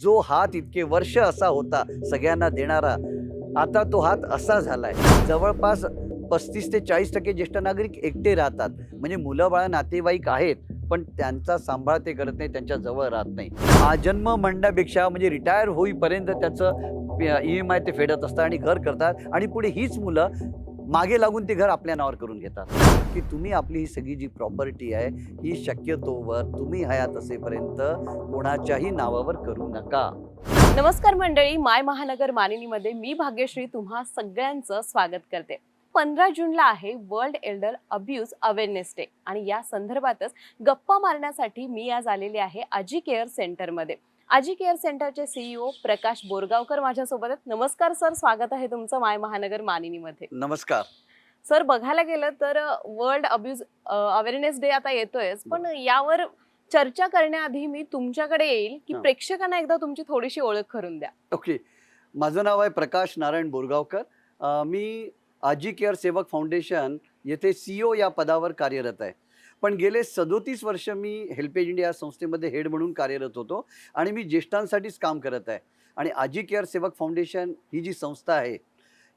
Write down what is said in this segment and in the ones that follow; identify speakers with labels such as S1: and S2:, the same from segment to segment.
S1: जो हात इतके वर्ष असा होता सगळ्यांना देणारा आता तो हात असा झालाय. जवळपास पस्तीस ते चाळीस टक्के ज्येष्ठ नागरिक एकटे राहतात. म्हणजे मुलं बाळा नातेवाईक आहेत पण त्यांचा सांभाळ ते करत नाही त्यांच्या जवळ राहत नाही. आजन्म म्हणण्यापेक्षा म्हणजे रिटायर होईपर्यंत त्याचं ई एम आय ते फेडत असतात आणि घर करतात. आणि पुढे हीच मुलं मागे लागून ते घर आपल्या नावावर करून घेतात. की तुम्ही आपली ही सगळी जी प्रॉपर्टी आहे ही शक्यतोवर तुम्ही हयात असेपर्यंत कोणाच्याही नावावर करू नका.
S2: नमस्कार मंडळी माय महानगर मानिनीमध्ये मी भाग्यश्री तुम्हा सगळ्यांचं स्वागत करते. पंधरा जूनला आहे world elder abuse awareness day आणि या संदर्भातच गप्पा मारण्यासाठी मी आज आलेले आहे आजी केअर सेंटरमध्ये. आजी केअर सेंटरचे सीईओ प्रकाश बोरगावकर माझ्यासोबत आहेत. नमस्कार सर. स्वागत आहे तुमचं माय महानगर मानिनीमध्ये.
S1: नमस्कार.
S2: सर बघायला गेलं तर वर्ल्ड अब्यूज अवेअरनेस डे आता येतोयच. पण यावर चर्चा करण्याआधी मी तुमच्याकडे येईल की. प्रेक्षकांना एकदा तुमची थोडीशी ओळख करून द्या.
S1: ओके. माझं नाव आहे प्रकाश नारायण बोरगावकर. मी आजी केअर सेवक फाउंडेशन येथे सी ओ या पदावर कार्यरत आहे. पण गेले सदोतीस वर्ष मी हेल्पेज इंडिया या संस्थेमध्ये हेड म्हणून कार्यरत होतो आणि मी ज्येष्ठांसाठीच काम करत आहे. आणि आजी केअर सेवक फाउंडेशन ही जी संस्था आहे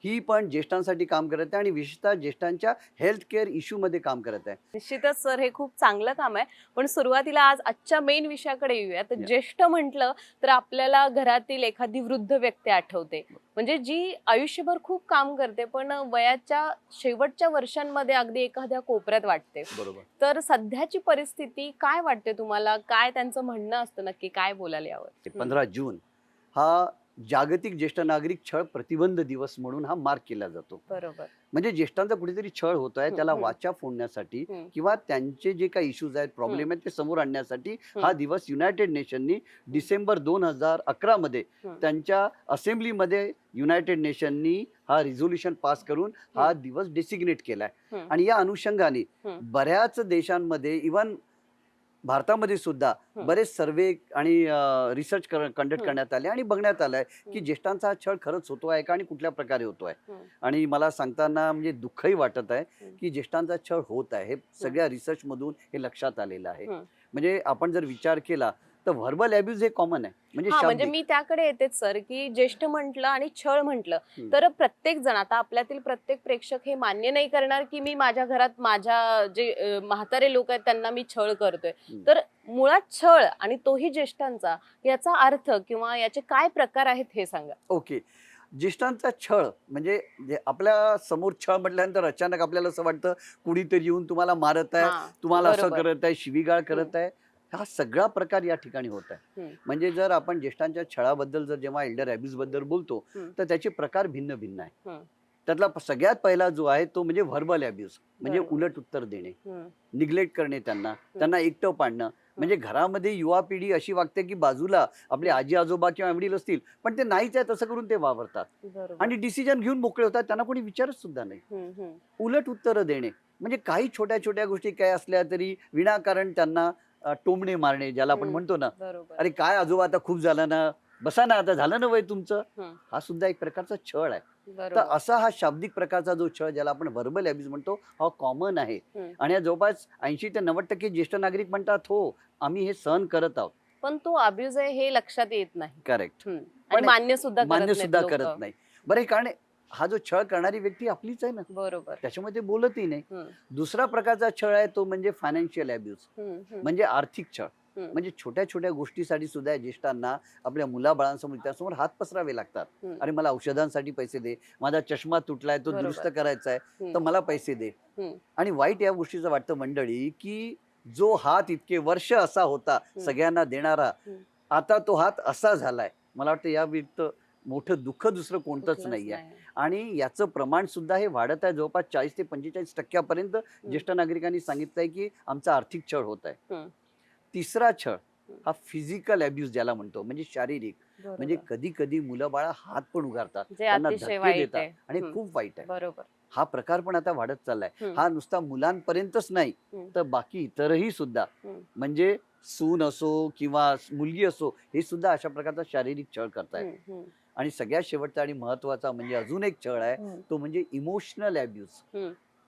S1: ही पण ज्येष्ठांसाठी काम करत आहे आणि विशेषतः ज्येष्ठांच्या हेल्थ केअर इश्यूमध्ये काम करत आहे.
S2: निश्चितच सर हे खूप चांगलं काम आहे. पण सुरुवातीला आज आजच्या मेन विषयाकडे येऊया तर. ज्येष्ठ म्हटलं तर आपल्याला घरातील एखादी वृद्ध व्यक्ती आठवते. म्हणजे जी आयुष्यभर खूप काम करते पण वयाच्या शेवटच्या वर्षांमध्ये अगदी एखाद्या कोपऱ्यात वाटते.
S1: बरोबर.
S2: तर सध्याची परिस्थिती काय वाटते तुम्हाला? काय त्यांचं म्हणणं असतं नक्की? काय बोलायला यावर?
S1: पंधरा जून हा जागतिक ज्येष्ठ नागरिक छळ प्रतिबंध दिवस म्हणून हा मार्क केला जातो
S2: बरोबर
S1: म्हणजे ज्येष्ठांचा कुठेतरी छळ होत आहे त्याला. वाचा फोडण्यासाठी. किंवा त्यांचे जे काही इश्यूज आहेत प्रॉब्लेम आहेत ते समोर आणण्यासाठी हा. दिवस युनायटेड नेशननी डिसेंबर दोन हजार अकरा मध्ये. त्यांच्या असेंब्लीमध्ये युनायटेड नेशननी हा रिझोल्युशन पास करून हा दिवस डेसिग्नेट केलाय. आणि या अनुषंगाने. बऱ्याच देशांमध्ये इवन भारतामध्ये सुद्धा. बरेच सर्वे आणि रिसर्च कंडक्ट. करण्यात आले आणि बघण्यात आलंय की
S2: हम्म.
S1: ज्येष्ठांचा हा छळ खरंच होतो आहे का आणि कुठल्या प्रकारे होतो आहे. आणि मला सांगताना म्हणजे दुःखही वाटत आहे. की ज्येष्ठांचा छळ होत आहे हे सगळ्या रिसर्च मधून हे लक्षात आलेलं आहे. म्हणजे आपण जर विचार केला तर व्हर्बल अब्यूज हे कॉमन आहे म्हणजे
S2: हा म्हणजे
S1: शाब्दिक.
S2: मी त्याकडे येतेच सर की ज्येष्ठ म्हटलं आणि छळ म्हटलं
S1: हम्म.
S2: तर प्रत्येक जण आता आपल्यातील प्रत्येक प्रेक्षक हे मान्य नाही करणार की मी माझ्या घरात माझ्या जे अ, म्हातारे लोक आहेत त्यांना मी छळ करतोय
S1: हम्म.
S2: तर मुळात छळ आणि तोही ज्येष्ठांचा याचा अर्थ किंवा याचे काय प्रकार आहेत हे सांगा
S1: ओके ज्येष्ठांचा छळ म्हणजे जे आपल्यासमोर छळ म्हटल्यानंतर अचानक आपल्याला असं वाटतं कुणीतरी येऊन तुम्हाला मारत आहे
S2: हा,
S1: तुम्हाला असं
S2: बरोबर.
S1: करत आहे शिवीगाळ करत आहे हा सगळा प्रकार या ठिकाणी होत आहे. म्हणजे जर आपण ज्येष्ठांच्या छळाबद्दल जर जेव्हा एल्डर अब्यूजबद्दल बोलतो. तर त्याचे प्रकार भिन्न भिन्न आहे. त्यातला सगळ्यात पहिला जो आहे तो म्हणजे व्हर्बल अब्यूज म्हणजे. उलट उत्तर देणे. निग्लेक्ट करणे त्यांना त्यांना एकटं पाडणं म्हणजे घरामध्ये युवा पिढी अशी वागते की बाजूला आपले आजी आजोबा किंवा वडील असतील पण ते नाहीच आहे तसं करून ते वावरतात. आणि डिसिजन घेऊन मोकळे होतात त्यांना कोणी विचारच सुद्धा नाही. उलट उत्तरं देणे म्हणजे काही छोट्या छोट्या गोष्टी काय असल्या तरी विनाकारण त्यांना अ, टोमणे मारणे ज्याला आपण
S2: हम्म.
S1: म्हणतो ना
S2: बरोबर
S1: अरे काय आजोबा आता खूप झालं ना बसा ना आता झालं ना वय तुमचं. हा सुद्धा एक प्रकारचा छळ आहे तर
S2: बरोबर
S1: असा हा शाब्दिक प्रकारचा जो छळ ज्याला आपण व्हर्बल अब्यूज म्हणतो हा कॉमन आहे
S2: हम्म.
S1: आणि या जवळपास ऐंशी ते नव्वद टक्के ज्येष्ठ नागरिक म्हणतात हो आम्ही हे सहन करत आहोत
S2: पण तो अब्यूज आहे हे लक्षात येत नाही
S1: करेक्ट. पण
S2: मान्य सुद्धा
S1: मान्य सुद्धा. करत नाही बरं हे कारण हा जो छळ करणारी व्यक्ती आपलीच आहे ना
S2: बरोबर
S1: त्याच्यामध्ये बोलतही नाही
S2: हम्म.
S1: दुसरा प्रकारचा छळ आहे तो म्हणजे फायनान्शियल अब्यूज
S2: हम्म, हम्म.
S1: म्हणजे आर्थिक छळ
S2: हम्म.
S1: म्हणजे छोट्या छोट्या गोष्टीसाठी सुद्धा या ज्येष्ठांना आपल्या मुलाबाळांसमोर त्यासमोर हात पसरावे लागतात
S2: हम्म.
S1: अरे मला औषधांसाठी पैसे दे माझा चष्मा तुटलाय तो
S2: बरोबर.
S1: दुरुस्त करायचा आहे तर. मला पैसे दे
S2: हम्म.
S1: आणि वाईट या गोष्टीचं वाटतं मंडळी की जो हात इतके वर्ष असा होता सगळ्यांना देणारा
S2: हम्म.
S1: आता तो हात असा झालाय मला वाटतं या व्यतिरिक्त मोठं दुःख दुसरं कोणतंच
S2: नाही.
S1: आणि याचं प्रमाण सुद्धा हे वाढत आहे. जवळपास चाळीस ते पंचेचाळीस टक्क्यापर्यंत ज्येष्ठ नागरिकांनी सांगितलंय की आमचा आर्थिक छळ होत आहे. तिसरा छळ हा. फिजिकल अब्यूज ज्याला म्हणतो म्हणजे शारीरिक. म्हणजे कधी कधी मुलं बाळा हात पण उगारतात. त्यांना धक्के देतात.
S2: आहे.
S1: आणि. खूप वाईट आहे.
S2: बरोबर.
S1: हा प्रकार पण आता वाढत चाललाय. हा. नुसता मुलांपर्यंतच नाही. तर बाकी इतरही सुद्धा. म्हणजे सून असो किंवा मुलगी असो हे सुद्धा अशा प्रकारचा शारीरिक छळ करतायत. आणि सगळ्यात शेवटचा आणि महत्त्वाचा म्हणजे अजून एक छळ आहे. तो म्हणजे इमोशनल अब्यूज.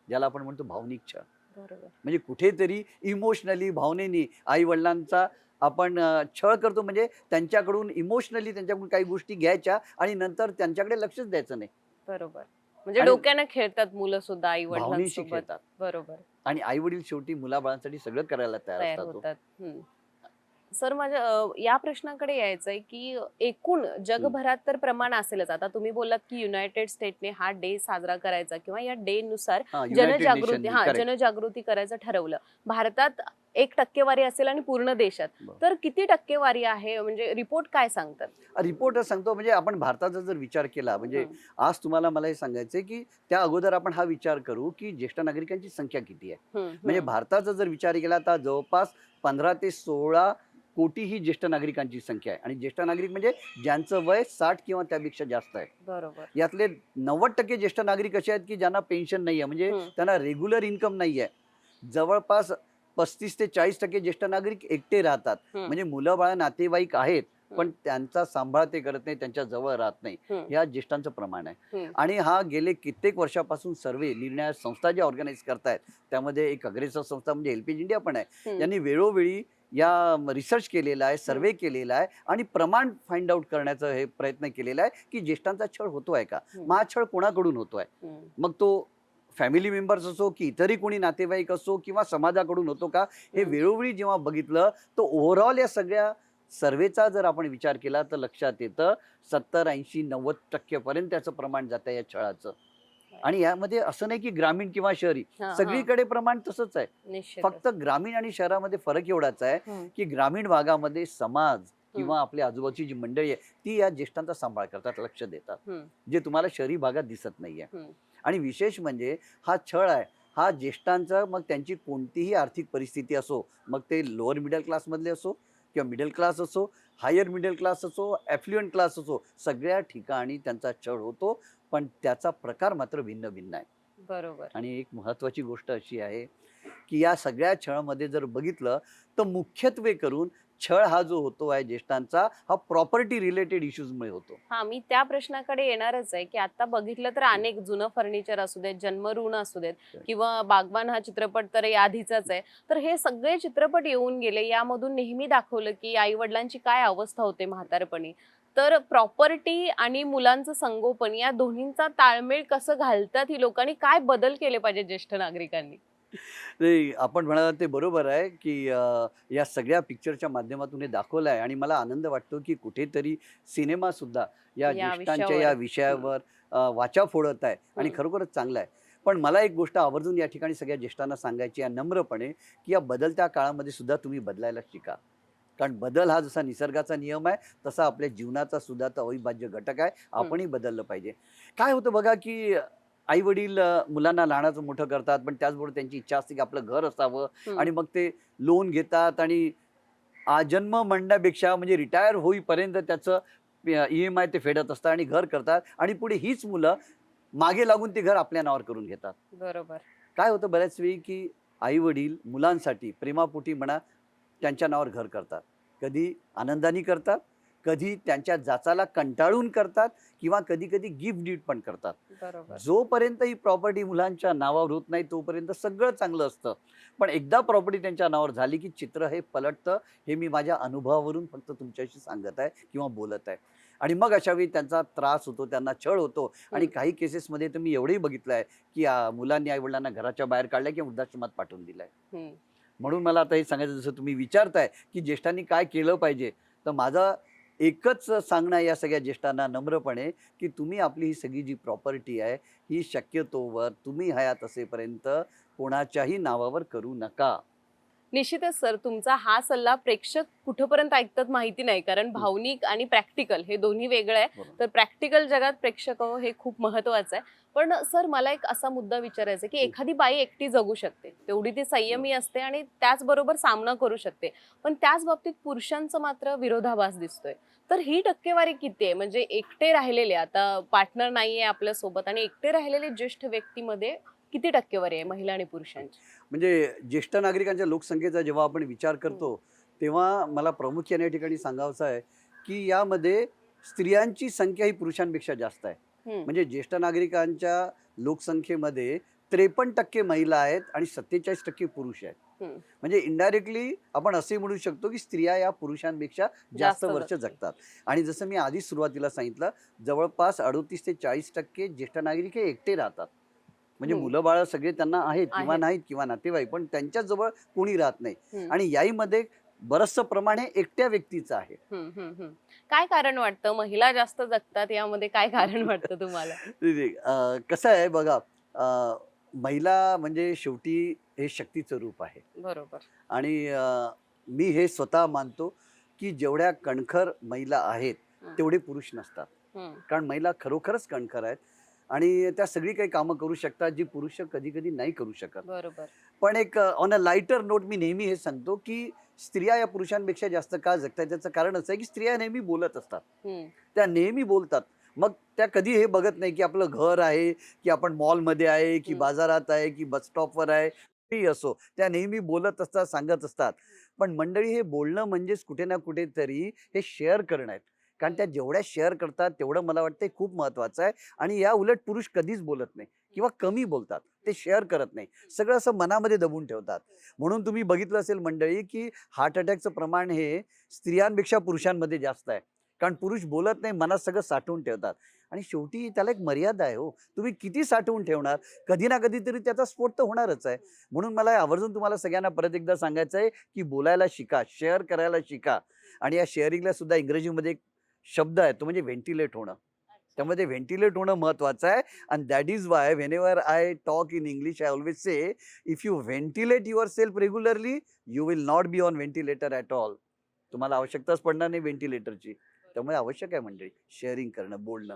S1: ज्याला आपण म्हणतो भावनिक छळ.
S2: बरोबर.
S1: म्हणजे कुठेतरी इमोशनली भावनेनी आई वडिलांचा आपण छळ करतो म्हणजे त्यांच्याकडून इमोशनली त्यांच्याकडून काही गोष्टी घ्यायच्या आणि नंतर त्यांच्याकडे लक्षच द्यायचं नाही.
S2: बरोबर. म्हणजे डोक्यानं खेळतात मुलं सुद्धा आई
S1: खेळतात.
S2: बरोबर.
S1: आणि आई वडील शेवटी मुलाबाळांसाठी सगळं करायला तयार असतात हो.
S2: सर माझ्या या प्रश्नाकडे यायचंय की एकूण जगभरात तर प्रमाण असेलच आता तुम्ही बोललात की युनायटेड स्टेटने हा डे साजरा करायचा किंवा या डे नुसार जनजागृती हा. जनजागृती करायचं ठरवलं भारतात एक टक्केवारी असेल आणि पूर्ण देशात. तर किती टक्केवारी आहे म्हणजे रिपोर्ट काय सांगतात
S1: रिपोर्ट सांगतो म्हणजे आपण भारताचा जर विचार केला म्हणजे. आज तुम्हाला मला हे सांगायचंय की त्या अगोदर आपण हा विचार करू की ज्येष्ठ नागरिकांची संख्या किती आहे म्हणजे. भारताचा जर विचार केला तर जवळपास पंधरा ते सोळा कोटी ही ज्येष्ठ नागरिकांची संख्या आहे आणि ज्येष्ठ नागरिक म्हणजे ज्यांचं वय साठ किंवा त्यापेक्षा जास्त आहे
S2: बरोबर
S1: यातले नव्वद टक्के ज्येष्ठ नागरिक असे आहेत की ज्यांना पेन्शन नाही आहे म्हणजे. त्यांना रेग्युलर इन्कम नाही आहे जवळपास पस्तीस ते चाळीस टक्के ज्येष्ठ नागरिक एकटे राहतात. म्हणजे मुलं बाळ नातेवाईक आहेत पण. त्यांचा सांभाळ ते करत नाही त्यांच्या जवळ राहत नाही. ह्या ज्येष्ठांचं प्रमाण आहे. आणि हा गेले कित्येक वर्षापासून सर्वे निर्णय संस्था ज्या ऑर्गनाईज करतायत त्यामध्ये एक अग्रेसर संस्था म्हणजे एलपीजी इंडिया पण आहे
S2: हम्म.
S1: यांनी वेळोवेळी या रिसर्च केलेला आहे सर्वे केलेला आहे आणि प्रमाण फाइंड आउट करण्याचा हे प्रयत्न केलेला आहे की ज्येष्ठांचा छळ होतो आहे का. मग हा छळ कोणाकडून होतो आहे. मग तो फॅमिली मेंबर्स असो की इतरही कोणी नातेवाईक असो किंवा समाजाकडून होतो का हे. वेळोवेळी जेव्हा बघितलं तर ओव्हरऑल या सगळ्या सर्वेचा जर आपण विचार केला तर लक्षात येतं सत्तर ऐंशी नव्वद टक्केपर्यंत त्याचं प्रमाण जातं या छळाचं आणि यामध्ये असं नाही की ग्रामीण किंवा शहरी. सगळीकडे प्रमाण तसंच आहे. फक्त ग्रामीण आणि शहरामध्ये फरक एवढाच आहे. की ग्रामीण भागामध्ये समाज किंवा आपल्या आजूबाजूची जी मंडळी आहे ती या ज्येष्ठांचा सांभाळ करतात लक्ष देतात. जे तुम्हाला शहरी भागात दिसत नाहीये. आणि विशेष म्हणजे हा छळ आहे हा ज्येष्ठांचा मग त्यांची कोणतीही आर्थिक परिस्थिती असो मग ते लोअर मिडल क्लासमधले असो किंवा मिडल क्लास असो हायर मिडल क्लास असो ॲफ्ल्युएंट क्लास असो सगळ्या ठिकाणी त्यांचा छळ होतो पण त्याचा प्रकार मात्र भिन्न भिन्न आहे.
S2: बरोबर.
S1: आणि एक महत्त्वाची गोष्ट अशी आहे की या सगळ्या छळामध्ये जर बघितलं तर मुख्यत्वे करून छळ हा जो होतो आहे ज्येष्ठांचा हा प्रॉपर्टी रिलेटेड इश्यूजमुळे होतो.
S2: हा मी त्या प्रश्नाकडे येणारच आहे की आता बघितलं तर अनेक जुनं फर्निचर असू देत जन्मऋण असू देत किंवा बागबान हा चित्रपट तर या आधीचाच आहे. तर हे सगळे चित्रपट येऊन गेले यामधून नेहमी दाखवलं की आई वडिलांची काय अवस्था होते म्हातारपणी. तर प्रॉपर्टी आणि मुलांचं संगोपन या दोन्हींचा ताळमेळ कसं घालतात ही लोकांनी काय बदल केले पाहिजे ज्येष्ठ नागरिकांनी?
S1: नाही आपण म्हणाल ते बरोबर आहे की अं, या सगळ्या पिक्चरच्या माध्यमातून हे दाखवलं आहे आणि मला आनंद वाटतो की कुठेतरी सिनेमा सुद्धा या
S2: या
S1: ज्येष्ठांच्या या
S2: विषयावर.
S1: विषयावर अं, वाचा फोडत आहे आणि
S2: हम्म.
S1: खरोखरच चांगलं आहे. पण मला एक गोष्ट आवर्जून या ठिकाणी सगळ्या ज्येष्ठांना सांगायची आहे नम्रपणे की या बदलत्या काळामध्ये सुद्धा तुम्ही बदलायला शिका. कारण बदल हा जसा निसर्गाचा नियम आहे तसा आपल्या जीवनाचा सुद्धा तो अविभाज्य घटक आहे. आपणही बदललं पाहिजे. काय होतं बघा की आई वडील मुलांना लहानाचं मोठं करतात पण त्याचबरोबर त्यांची इच्छा असते की आपलं घर असावं. आणि मग ते लोन घेतात आणि आजन्म म्हणण्यापेक्षा म्हणजे रिटायर होईपर्यंत त्याचं ई एम आय ते फेडत असतात आणि घर करतात आणि पुढे हीच मुलं मागे लागून ते घर आपल्या नावावर करून घेतात.
S2: बरोबर.
S1: काय होतं बऱ्याच वेळी की आई वडील मुलांसाठी प्रेमापोटी म्हणा त्यांच्या नावावर घर करतात. कधी आनंदाने करतात कधी त्यांच्या जाचाला कंटाळून करतात किंवा कधी कधी गिफ्ट डीड पण करतात. जोपर्यंत ही प्रॉपर्टी मुलांच्या नावावर होत नाही तोपर्यंत सगळं चांगलं असतं. पण एकदा प्रॉपर्टी त्यांच्या नावावर झाली की चित्र हे पलटतं हे मी माझ्या अनुभवावरून फक्त तुमच्याशी सांगत आहे किंवा बोलत आहे. आणि मग अशा वेळी त्यांचा त्रास होतो त्यांना छळ होतो आणि. काही केसेसमध्ये तर मी एवढंही बघितलं आहे की मुलांनी आईवडिलांना घराच्या बाहेर काढलं किंवा वृद्धाश्रमात पाठवून दिलंय. म्हणून मला आता हे सांगायचं जसं तुम्ही विचारताय की ज्येष्ठांनी काय केलं पाहिजे तर माझा एकच सांगणं या सगळ्या ज्येष्ठांना नम्रपणे की तुम्ही आपली ही सगळी जी प्रॉपर्टी आहे ही शक्यतोवर तुम्ही हयात असेपर्यंत कोणाच्याही नावावर करू नका.
S2: निश्चितच सर तुमचा हा सल्ला प्रेक्षक कुठपर्यंत ऐकतात माहिती नाही कारण भावनिक आणि प्रॅक्टिकल हे दोन्ही वेगळं आहे. तर प्रॅक्टिकल जगात प्रेक्षक हो हे खूप महत्वाचं आहे. पण सर मला एक असा मुद्दा विचारायचा आहे की एखादी बाई एकटी जगू शकते. तेवढी ती संयमी असते आणि त्याचबरोबर सामना करू शकते. पण त्याच बाबतीत पुरुषांचं मात्र विरोधाभास दिसतोय. तर ही टक्केवारी किती आहे? म्हणजे एकटे राहिलेले आता पार्टनर नाहीये आपल्यासोबत आणि एकटे राहिलेले ज्येष्ठ व्यक्तीमध्ये किती टक्केवारी आहे महिला आणि पुरुषांची
S1: म्हणजे ज्येष्ठ नागरिकांच्या लोकसंख्येचा जेव्हा आपण विचार करतो तेव्हा मला प्रामुख्याने या ठिकाणी सांगावचं आहे की यामध्ये स्त्रियांची संख्या ही पुरुषांपेक्षा जास्त आहे. म्हणजे ज्येष्ठ नागरिकांच्या लोकसंख्येमध्ये त्रेपन्न टक्के महिला आहेत आणि सत्तेचाळीस टक्के पुरुष आहेत. म्हणजे इनडायरेक्टली आपण असे म्हणू शकतो की स्त्रिया या पुरुषांपेक्षा जास्त वर्ष
S2: जगतात.
S1: जगतात आणि जसं मी आधीच सुरुवातीला सांगितलं जवळपास अडोतीस ते चाळीस टक्के ज्येष्ठ नागरिक हे एकटे राहतात म्हणजे
S2: हम्म.
S1: मुलं बाळ सगळे त्यांना आहेत किंवा. नाहीत किंवा नातेवाईक पण त्यांच्या जवळ कोणी राहत नाही. आणि याईमध्ये बरचसं प्रमाण हे एकट्या व्यक्तीचं आहे.
S2: काय कारण वाटतं महिला जास्त जगतात यामध्ये काय कारण वाटतं तुम्हाला
S1: कसं आहे बघा महिला म्हणजे शेवटी हे शक्तीचं रूप आहे
S2: बरोबर
S1: आणि मी हे स्वतः मानतो की जेवढ्या कणखर महिला आहेत
S2: हं.
S1: तेवढे पुरुष नसतात कारण महिला खरोखरच कणखर आहेत आणि त्या सगळी काही कामं करू शकतात जी पुरुष कधी कधी नाही करू शकत.
S2: बरोबर.
S1: पण एक ऑन अ लाईटर नोट मी नेहमी हे सांगतो की स्त्रिया या पुरुषांपेक्षा जास्त का जगतात त्याचं कारण असं आहे की स्त्रिया नेहमी बोलत असतात. त्या नेहमी बोलतात. मग त्या कधी हे बघत नाही की आपलं घर आहे की आपण मॉलमध्ये आहे की. बाजारात आहे की बस स्टॉपवर आहे असो त्या नेहमी बोलत असतात सांगत असतात. पण मंडळी हे बोलणं म्हणजेच कुठे ना कुठेतरी हे शेअर करणं आहे. कारण त्या जेवढ्या शेअर करतात तेवढं मला वाटतं खूप महत्त्वाचं आहे. आणि या उलट पुरुष कधीच बोलत नाही किंवा कमी बोलतात ते शेअर करत नाही. सगळं असं मनामध्ये दबून ठेवतात. म्हणून तुम्ही बघितलं असेल मंडळी की हार्ट अटॅकचं प्रमाण हे स्त्रियांपेक्षा पुरुषांमध्ये जास्त आहे. कारण पुरुष बोलत नाही मनात सगळं साठवून ठेवतात. आणि शेवटी त्याला एक मर्यादा आहे हो. तुम्ही किती साठवून ठेवणार कधी ना कधीतरी त्याचा स्फोट तर होणारच आहे. म्हणून मला आवर्जून तुम्हाला सगळ्यांना परत एकदा सांगायचं आहे की बोलायला शिका शेअर करायला शिका. आणि या शेअरिंगला सुद्धा इंग्रजीमध्ये एक शब्द आहे तो म्हणजे व्हेंटिलेट होणं. त्यामध्ये व्हेंटिलेट होणं महत्त्वाचं आहे आणि that is why whenever I talk in English I always say if you ventilate yourself regularly you will not be on ventilator at all तुम्हाला आवश्यकताच पडणार नाही व्हेंटिलेटरची त्यामुळे आवश्यक आहे मंडळी शेअरिंग करणं बोलणं.